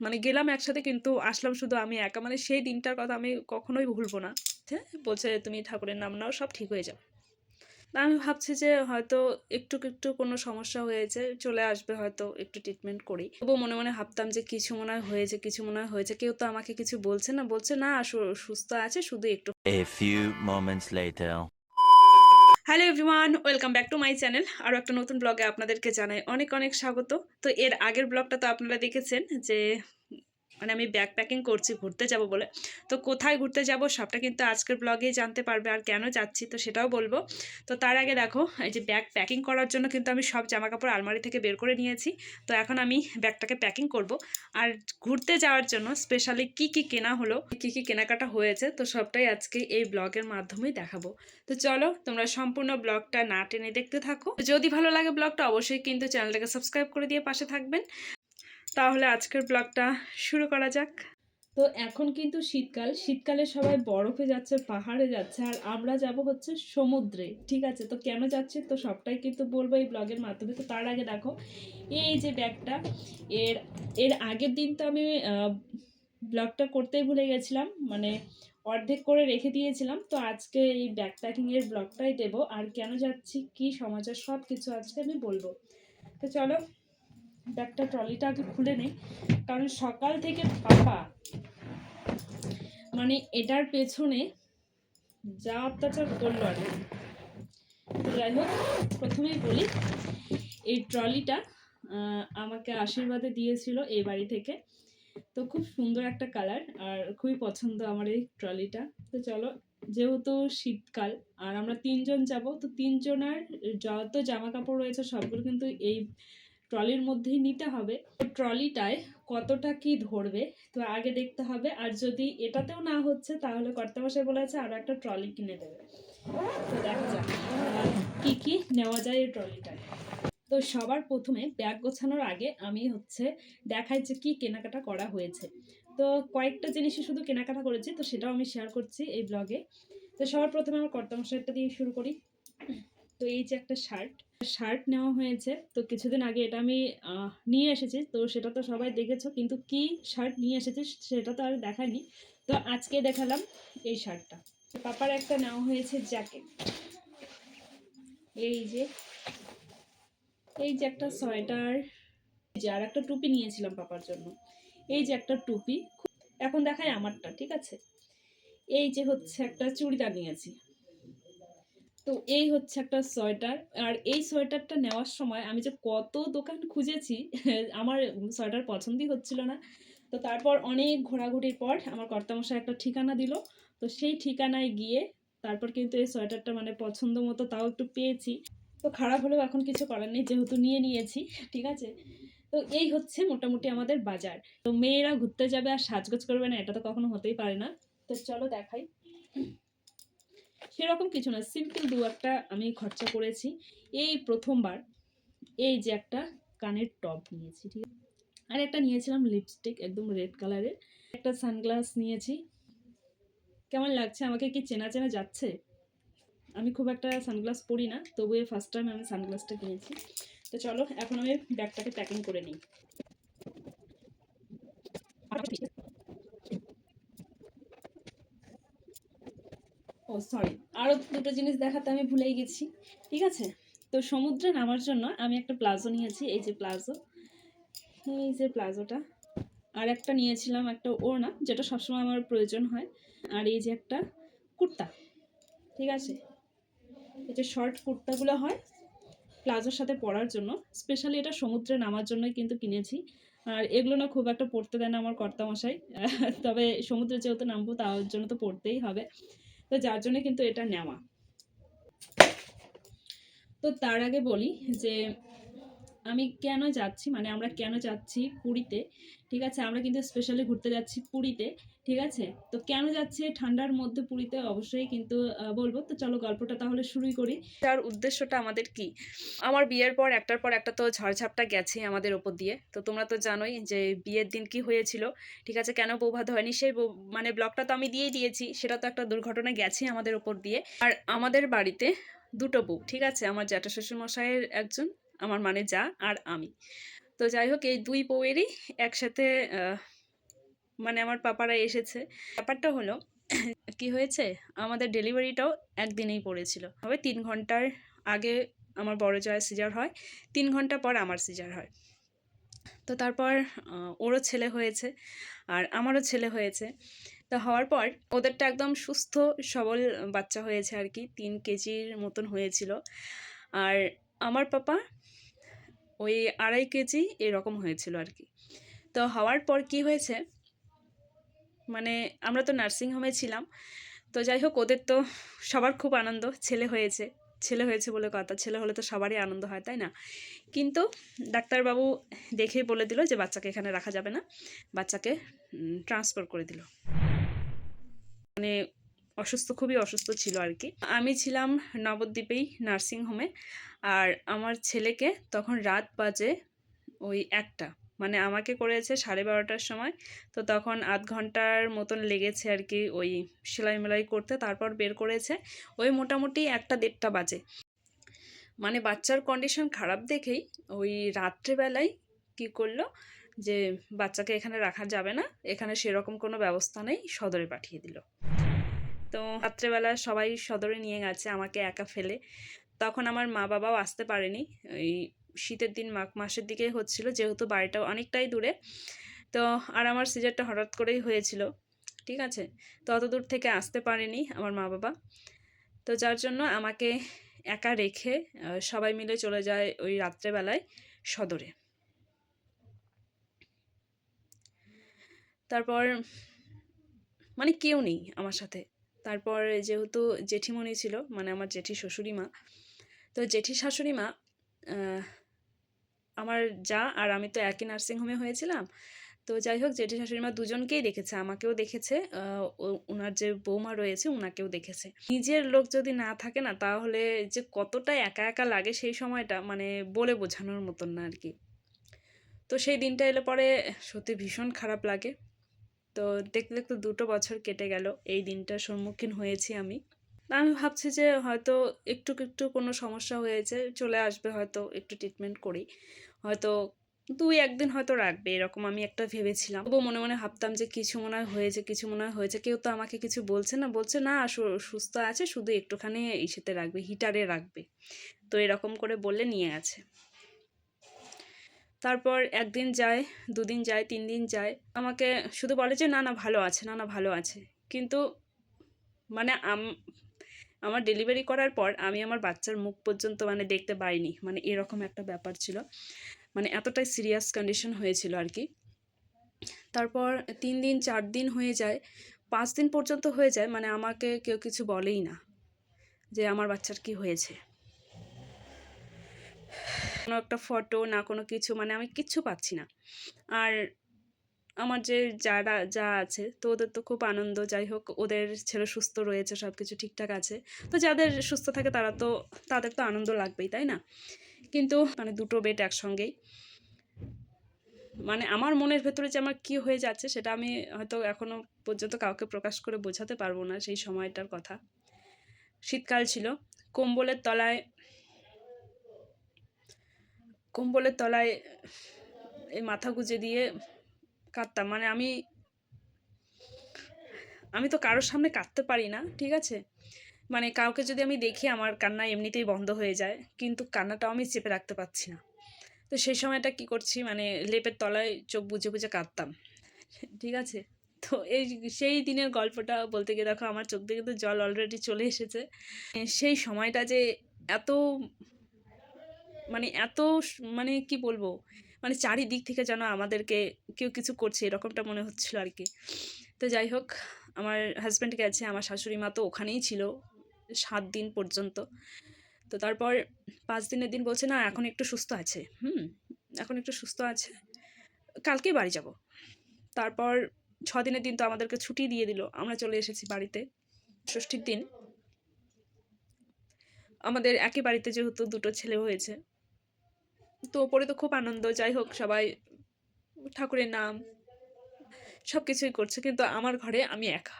মানে গেলাম একসাথে কিন্তু আসলাম শুধু আমি একা। মানে সেই দিনটার কথা আমি কখনোই ভুলবো না। হ্যাঁ বলছে তুমি ঠাকুরের নাম নাও, সব ঠিক হয়ে যাবে। আমি ভাবছি যে হয়তো একটু একটু কোনো সমস্যা হয়েছে, চলে আসবে হয়তো একটু ট্রিটমেন্ট করি। তবুও মনে মনে ভাবতাম যে কিছু মনে হয় হয়েছে, কিছু মনে হয় হয়েছে। কেউ তো আমাকে কিছু বলছে না বলছে না সুস্থ আছে, শুধু একটু A few moments later. Hello everyone welcome back to my channel আরও একটা নতুন ব্লগে আপনাদেরকে জানাই অনেক অনেক স্বাগত। তো এর আগের ব্লগটা তো আপনারা দেখেছেন যে মানে আমি ব্যাগ প্যাকিং করছি, ঘুরতে যাব বলে। তো কোথায় ঘুরতে যাব সবটা কিন্তু আজকের ব্লগেই জানতে পারবে আর কেন যাচ্ছি তো সেটাও বলব। তো তার আগে দেখো, এই যে ব্যাগ প্যাকিং করার জন্য কিন্তু আমি সব জামা কাপড় আলমারি থেকে বের করে নিয়েছি। তো এখন আমি ব্যাগটাকে প্যাকিং করব। আর ঘুরতে যাওয়ার জন্য স্পেশালি কি কি কেনা হলো, কি কি কেনাকাটা হয়েছে, তো সবটাই আজকে এই ব্লগের মাধ্যমেই দেখাবো। তো চলো, তোমরা সম্পূর্ণ ব্লগটা না টেনে দেখতে থাকো। যদি ভালো লাগে ব্লগটা অবশ্যই কিন্তু চ্যানেলটাকে সাবস্ক্রাইব করে দিয়ে পাশে থাকবেন। তাহলে আজকের ব্লগটা শুরু করা যাক। তো এখন কিন্তু শীতকাল। শীতকালে সবাই বরফে যাচ্ছে, পাহাড়ে যাচ্ছে, আর আমরা যাব হচ্ছে সমুদ্রে, ঠিক আছে? তো কেন যাচ্ছে? তো সবটাই কিন্তু বলব এই ব্লগের মাধ্যমে। তো তার আগে দেখো, এই যে ব্যাগটা, এর এর আগের দিন তো আমি ব্লগটা করতেই ভুলে গেছিলাম মানে অর্ধেক করে রেখে দিয়েছিলাম। তো আজকে এই ব্যাগ প্যাকিংয়ের ব্লগটাই দেবো। আর কেন যাচ্ছি, কি সমাচার সব কিছু আজকে আমি বলব। তো চলো ব্যাগটা ট্রলিটা আগে খুলে নেই। কারণ সকাল থেকে পাপা মানে এটার পেছনে যা অত্যাচার করল আর যাই হোক, প্রথমেই বলি, এই ট্রলিটা আমাকে আশীর্বাদে দিয়েছিল এই বাড়ি থেকে। তো খুব সুন্দর একটা কালার আর খুবই পছন্দ আমার এই ট্রলিটা। তো চলো, যেহেতু শীতকাল আর আমরা তিনজন যাব, তো তিনজনের যত জামা কাপড় রয়েছে সবগুলো কিন্তু এই ট্রলির মধ্যেই নিতে হবে। ট্রলিটায় কতটা কি ধরবে, তো আগে দেখতে হবে। আর যদি এটাতেও না হচ্ছে, তাহলে কর্তামশাই বলেছে আরও একটা ট্রলি কিনে দেবে। তো দেখা যাক, কি কি নেওয়া যায় এই ট্রলিটায়। তো সবার প্রথমে ব্যাগ গোছানোর আগে আমি হচ্ছে দেখাই যে কী কেনাকাটা করা হয়েছে। তো কয়েকটা জিনিসই শুধু কেনাকাটা করেছি, তো সেটাও আমি শেয়ার করছি এই ব্লগে তো সবার প্রথমে আমার কর্তামশাইটা দিয়ে শুরু করি। তো এই যে একটা শার্ট শার্ট নেওয়া হয়েছে। তো কিছুদিন আগে এটা আমি নিয়ে এসেছি। তো সেটা তো সবাই দেখেছ, কিন্তু কি শার্ট নিয়ে এসেছি সেটা তো আর দেখায়নি। তো আজকে দেখালাম এই শার্টটা। পাপার একটা নেওয়া হয়েছে জ্যাকেট। এই যে এই যে একটা সোয়েটার। যে আর একটা টুপি নিয়েছিলাম পাপার জন্য। এই যে একটা টুপি। এখন দেখায় আমারটা, ঠিক আছে? এই যে হচ্ছে একটা চুড়িদার নিয়েছি। তো এই হচ্ছে একটা সোয়েটার। আর এই সোয়েটারটা নেওয়ার সময় আমি যে কত দোকান খুঁজেছি, আমার সোয়েটার পছন্দই হচ্ছিল না। তো তারপর অনেক ঘোরাঘুরির পর আমার কর্তামশাই একটা ঠিকানা দিল। তো সেই ঠিকানায় গিয়ে তারপর কিন্তু এই সোয়েটারটা মানে পছন্দ মতো তাও একটু পেয়েছি। তো খারাপ হলেও এখন কিছু করার নেই, যেহেতু নিয়ে নিয়েছি, ঠিক আছে? তো এই হচ্ছে মোটামুটি আমাদের বাজার। তো মেয়েরা ঘুরতে যাবে আর সাজগোজ করবে না, এটা তো কখনো হতেই পারে না। তো চলো দেখাই। সেরকম কিছু না সিম্পল দু একটা আমি খরচা করেছি। এই প্রথমবার এই যে একটা কানের টপ নিয়েছি, ঠিক আছে? আর একটা নিয়েছিলাম লিপস্টিক একদম রেড কালারের একটা সানগ্লাস নিয়েছি। কেমন লাগছে? আমাকে কি চেনা চেনা যাচ্ছে? আমি খুব একটা সানগ্লাস পরি না তবু ফার্স্ট টাইম আমি সানগ্লাসটা কিনেছি। তো চলো, এখন আমি ব্যাগটাকে প্যাকিং করে নিই। ও সরি আরও দুটো জিনিস দেখাতে আমি ভুলেই গেছি, ঠিক আছে? তো সমুদ্রে নামার জন্য আমি একটা প্লাজো নিয়েছি, এই যে প্লাজো, এই যে প্লাজোটা, আর একটা নিয়েছিলাম একটা ওড়না, যেটা সবসময় আমার প্রয়োজন হয়, আর এই যে একটা কুর্তা, ঠিক আছে? এই যে শর্ট কুর্তাগুলো হয় প্লাজোর সাথে পরার জন্য স্পেশালি এটা সমুদ্রে নামার জন্যই কিন্তু কিনেছি, আর এগুলো না খুব একটা পড়তে দেয় না আমার কর্তামশাই, তবে সমুদ্রে যেহেতু নামবো তার জন্য তো পড়তেই হবে। তো যার জন্য কিন্তু এটা নেওয়া। তো তার আগে বলি যে আমি কেন যাচ্ছি? মানে আমরা কেন যাচ্ছি পুরীতে? ঠিক আছে, আমরা কিন্তু স্পেশালি ঘুরতে যাচ্ছি পুরীতে, ঠিক আছে? তো কেন যাচ্ছি ঠান্ডার মধ্যে পুরীতে? অবশ্যই কিন্তু বলব। তো চলো গল্পটা তাহলে শুরুই করি। তার উদ্দেশ্যটা আমাদের কি? আমার বিয়ের পর, একটার পর একটা তো ঝড়ঝাপটা গেছে আমাদের ওপর দিয়ে। তো তোমরা তো জানোই যে বিয়ের দিন কি হয়েছিল, ঠিক আছে? কেন বৌভাত হয়নি? সেই মানে ব্লগটা তো আমি দিয়েই দিয়েছি। সেটা তো একটা দুর্ঘটনা গেছে আমাদের ওপর দিয়ে। আর আমাদের বাড়িতে দুটো বউ, ঠিক আছে? আমার জ্যাঠা শ্বশুর মশাইয়ের একজন আমার মানে যা আর আমি। তো যাই হোক এই দুই বউয়েরই একসাথে মানে আমার পাপারা এসেছে। ব্যাপারটা হলো, কি হয়েছে? আমাদের ডেলিভারিটাও একদিনেই পড়েছিল। তবে তিন ঘণ্টার আগে আমার বড় জয়ের সিজার হয়, তিন ঘণ্টা পর আমার সিজার হয়। তো তারপর ওরও ছেলে হয়েছে আর আমারও ছেলে হয়েছে। তো হওয়ার পর ওদেরটা একদম সুস্থ, সবল বাচ্চা হয়েছে আর কি, তিন কেজির মতন হয়েছিল। আর আমার পাপা ওই আড়াই কেজি এরকম হয়েছিল আর কি তো হওয়ার পর কি হয়েছে? মানে আমরা তো নার্সিং হোমে ছিলাম। তো যাই হোক, ওদের তো সবার খুব আনন্দ। ছেলে হয়েছে ছেলে হয়েছে বলে কথা। ছেলে হলে তো সবারই আনন্দ হয়, তাই না? কিন্তু ডাক্তারবাবু দেখেই বলে দিল যে বাচ্চাকে এখানে রাখা যাবে না। বাচ্চাকে ট্রান্সফার করে দিল। মানে অসুস্থ, খুবই অসুস্থ ছিল আর কি আমি ছিলাম নবদ্বীপেই নার্সিং হোমে আর আমার ছেলেকে তখন রাত বাজে ওই একটা। মানে আমাকে করেছে সাড়ে বারোটার সময়। তো তখন আধ ঘণ্টার মতন লেগেছে আর কি ওই সেলাই মেলাই করতে। তারপর বের করেছে ওই মোটামুটি একটা দেড়টা বাজে। মানে বাচ্চার কন্ডিশন খারাপ দেখেই ওই রাত্রেবেলায় কি করল যে, বাচ্চাকে এখানে রাখা যাবে না। এখানে সেরকম কোনো ব্যবস্থা নেই, সদরে পাঠিয়ে দিল। তো রাত্রেবেলা সবাই সদরে নিয়ে গেছে আমাকে একা ফেলে। তখন আমার মা বাবাও আসতে পারেনি। ওই শীতের দিন মাঘ মাসের দিকে হচ্ছিল, যেহেতু বাড়িটা অনেকটাই দূরে। তো আর আমার সিজারটা হঠাৎ করেই হয়েছিল, ঠিক আছে? তো অত দূর থেকে আসতে পারেনি আমার মা বাবা। তো যার জন্য আমাকে একা রেখে সবাই মিলে চলে যায় ওই রাত্রেবেলায় সদরে। তারপর মানে কেউ নেই আমার সাথে। তারপর যেহেতু জেঠিমণি ছিল মানে আমার জেঠি শ্বশুরি মা, তো জেঠি শাশুড়ি মা আমার যা আর আমি তো একই নার্সিংহোমে হয়েছিলাম, তো যাই হোক জেঠি শাশুড়ি মা দুজনকেই দেখেছে, আমাকেও দেখেছে ওনার যে বৌমা রয়েছে ওনাকেও দেখেছে। নিজের লোক যদি না থাকে না, তাহলে যে কতটা একা একা লাগে সেই সময়টা মানে বলে বোঝানোর মতন না আর কি। তো সেই দিনটা এলে পরে সত্যি ভীষণ খারাপ লাগে। তো দেখতে দেখতে দুটো বছর কেটে গেল, এই দিনটার সম্মুখীন হয়েছি আমি। আমি ভাবছি যে হয়তো একটু একটু কোনো সমস্যা হয়েছে, চলে আসবে হয়তো একটু ট্রিটমেন্ট করি। হয়তো দুই একদিন হয়তো রাখবে, এরকম আমি একটা ভেবেছিলাম। তবুও মনে মনে ভাবতাম যে কিছু মনে হয় হয়েছে, কিছু মনে হয় হয়েছে, কেউ তো আমাকে কিছু বলছে না বলছে না সুস্থ আছে, শুধু একটুখানি ইসেতে রাখবে হিটারে রাখবে। তো এরকম করে বললে নিয়ে গেছে। তারপর একদিন যায়, দুদিন যায় তিন দিন যায়। আমাকে শুধু বলে যে, না না, ভালো আছে, না না, ভালো আছে। কিন্তু মানে আম, আমার ডেলিভারি করার পর আমি আমার বাচ্চার মুখ পর্যন্ত মানে দেখতে পাইনি। মানে এরকম একটা ব্যাপার ছিল। মানে এতটাই সিরিয়াস কন্ডিশন হয়েছিল আর কি। তারপর তিন দিন, চার দিন হয়ে যায়। পাঁচ দিন পর্যন্ত হয়ে যায় মানে আমাকে কেউ কিছু বলেই না যে, আমার বাচ্চার কি হয়েছে? কোনো একটা ফটো না কোনো কিছু মানে আমি কিচ্ছু পাচ্ছি না। আর আমার যে যারা, যা আছে, তো ওদের তো খুব আনন্দ, যাই হোক, ওদের ছেলে সুস্থ রয়েছে সব কিছু ঠিকঠাক আছে। তো যাদের সুস্থ থাকে, তারা তো, তাদের তো আনন্দ লাগবেই, তাই না? কিন্তু মানে দুটো বেড একসঙ্গেই। মানে আমার মনের ভেতরে যে আমার কী হয়ে যাচ্ছে, সেটা আমি হয়তো এখনও পর্যন্ত কাউকে প্রকাশ করে বোঝাতে পারব না সেই সময়টার কথা। শীতকাল ছিল, কম্বলের তলায় কম্বলের তলায়, এই মাথা গুজে দিয়ে কাঁদতাম। মানে আমি আমি তো কারোর সামনে কাঁদতে পারি না, ঠিক আছে? মানে কাউকে যদি আমি দেখি আমার কান্না এমনিতেই বন্ধ হয়ে যায়, কিন্তু কান্নাটাও আমি চেপে রাখতে পারছি না। তো সেই সময়টা কি করছি মানে লেপের তলায় চোখ বুজে বুজে কাঁদতাম, ঠিক আছে? তো এই সেই দিনের গল্পটা বলতে গিয়ে দেখো, আমার চোখ থেকে তো জল অলরেডি চলে এসেছে। সেই সময়টা যে এত মানে এত মানে কি বলব? মানে চারিদিক থেকে যেন আমাদেরকে কেউ কিছু করছে, এরকমটা মনে হচ্ছিল আর কি তো যাই হোক, আমার হাজব্যান্ড গেছে আমার শাশুড়ি মা তো ওখানেই ছিল সাত দিন পর্যন্ত। তো তারপর পাঁচ দিনের দিন বলছে, না, এখন একটু সুস্থ আছে। হুম, এখন একটু সুস্থ আছে। কালকেই বাড়ি যাব। তারপর ছ দিনের দিন তো আমাদেরকে ছুটি দিয়ে দিল। আমরা চলে এসেছি বাড়িতে। ষষ্ঠীর দিন। আমাদের একই বাড়িতে যেহেতু দুটো ছেলে হয়েছে। তো ওপরে তো খুব আনন্দ, যাই হোক সবাই ঠাকুরের নাম সব কিছুই করছে, কিন্তু আমার ঘরে আমি একা।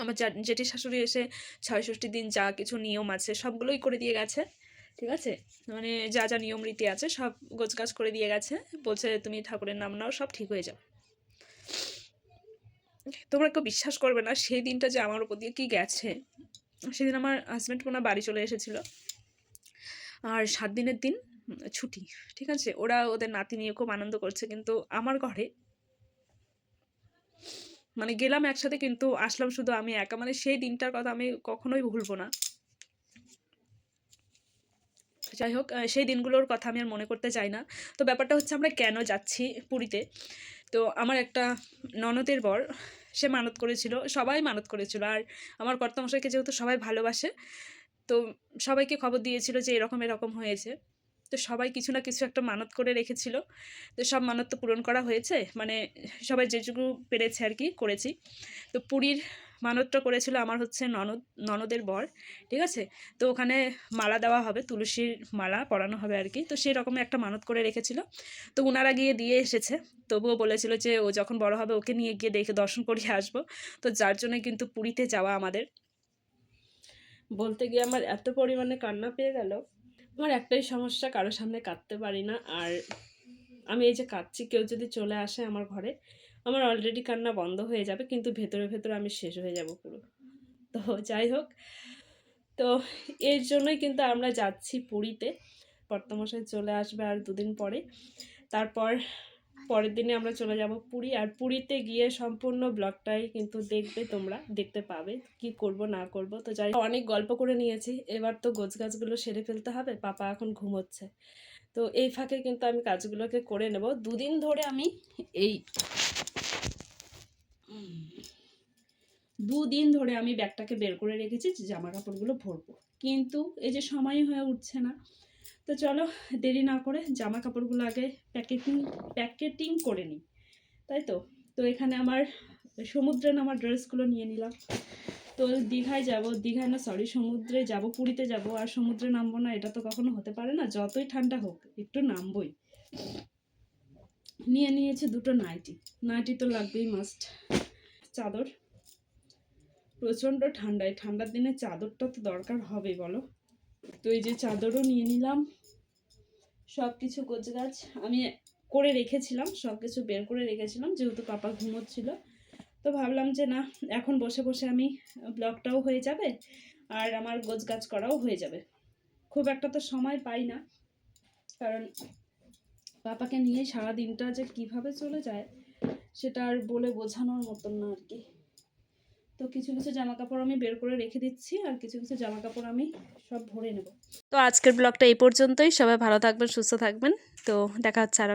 আমার জেঠি শাশুড়ি এসে ছয় ষষ্ঠীর দিন যা কিছু নিয়ম আছে সবগুলোই করে দিয়ে গেছে, ঠিক আছে? মানে যা যা নিয়ম রীতি আছে সব গোছগাছ করে দিয়ে গেছে, বলছে তুমি ঠাকুরের নাম নাও, সব ঠিক হয়ে যাবে। তোমরা কেউ বিশ্বাস করবে না, সেই দিনটা যে আমার উপর দিয়ে কী গেছে? সেদিন আমার হাজব্যান্ড মনে বাড়ি চলে এসেছিল। আর সাত দিনের দিন ছুটি, ঠিক আছে? ওরা ওদের নাতি নিয়ে খুব আনন্দ করছে, কিন্তু আমার ঘরে মানে গেলাম একসাথে, কিন্তু আসলাম শুধু আমি একা। মানে সেই দিনটার কথা আমি কখনোই ভুলবো না। যাই হোক সেই দিনগুলোর কথা আমি আর মনে করতে চাই না। তো ব্যাপারটা হচ্ছে আমরা কেন যাচ্ছি পুরীতে? তো আমার একটা ননদের বর, সে মানত করেছিল, সবাই মানত করেছিল। আর আমার কর্তামশাইকে যেহেতু সবাই ভালোবাসে তো সবাইকে খবর দিয়েছিল যে এরকম এরকম হয়েছে। তো সবাই কিছু না কিছু একটা মানত করে রেখেছিল। তো সব মানত তো পূরণ করা হয়েছে। মানে সবাই যেটুকু পেরেছে আর কি করেছি। তো পুরীর মানতটা করেছিল আমার হচ্ছে ননদ, ননদের বর, ঠিক আছে? তো ওখানে মালা দেওয়া হবে, তুলসীর মালা পরানো হবে আর কি। তো সেই রকমের একটা মানত করে রেখেছিল। তো ওনারা গিয়ে দিয়ে এসেছে। তবুও বলেছিল যে ও যখন বড় হবে ওকে নিয়ে গিয়ে দেখে দর্শন করিয়ে আসব। তো যার জন্য কিন্তু পুরীতে যাওয়া আমাদের। বলতে গিয়ে আমার এত পরিমাণে কান্না পেয়ে গেল। আমার একটাই সমস্যা, কারোর সামনে কাঁদতে পারি না। আর আমি এই যে কাঁদছি, কেউ যদি চলে আসে আমার ঘরে, আমার অলরেডি কান্না বন্ধ হয়ে যাবে, কিন্তু ভেতরে ভেতরে আমি শেষ হয়ে যাব পুরো। তো যাই হোক, তো এর জন্যই কিন্তু আমরা যাচ্ছি পুরীতে। কর্তামশাই চলে আসবে আর দুদিন পরে। তারপর পরের দিনে আমরা চলে যাব পুরী আর পুরীতে গিয়ে সম্পূর্ণ ব্লগটাই কিন্তু দেখবে তোমরা, দেখতে পাবে কি করব, না করব। তো যাই অনেক গল্প করে নিয়েছি, এবার তো গোছ গাছগুলো সেরে ফেলতে হবে, পাপা এখন ঘুমোচ্ছে। তো এই ফাঁকে কিন্তু আমি কাজগুলোকে করে নেব। দুদিন ধরে আমি এই দুদিন ধরে আমি ব্যাগটাকে বের করে রেখেছি জামা কাপড়গুলো ভরবো। কিন্তু এই যে সময় হয়ে উঠছে না তো চলো, দেরি না করে জামা কাপড়গুলো আগে প্যাকেটিং প্যাকেটিং করে নিই। তাই তো? তো এখানে আমার সমুদ্রে নামার ড্রেসগুলো নিয়ে নিলাম। তো দীঘায় যাব, দীঘায় না সরি সমুদ্রে যাব, পুরীতে যাব, আর সমুদ্রে নামবো না, এটা তো কখনো হতে পারে না, যতই ঠান্ডা হোক, একটু নামবই। নিয়ে নিয়েছে দুটো নাইটি। নাইটি তো লাগবেই মাস্ট চাদর। প্রচণ্ড ঠান্ডায়, ঠান্ডার দিনে চাদরটা তো দরকার হবে বলো। তো এই যে চাদরও নিয়ে নিলাম। সব কিছু গোছগাছ আমি করে রেখেছিলাম সব কিছু বের করে রেখেছিলাম, যেহেতু পাপা ঘুমোচ্ছিল। তো ভাবলাম যে না, এখন বসে বসে আমি ব্লগটাও হয়ে যাবে আর আমার গোছগাছ করাও হয়ে যাবে। খুব একটা তো সময় পাই না, কারণ পাপাকে নিয়ে সারা দিনটা যে কীভাবে চলে যায়, সেটা আর বলে বোঝানোর মতন না আর কি। তো কিছু কিছু জামা কাপড় আমি বের করে রেখে দিচ্ছি আর কিছু কিছু জামা কাপড় আমি সব ভরে নেব। তো আজকের ব্লগটা এই পর্যন্তই। সবাই ভালো থাকবেন, সুস্থ থাকবেন। তো দেখা হচ্ছে আর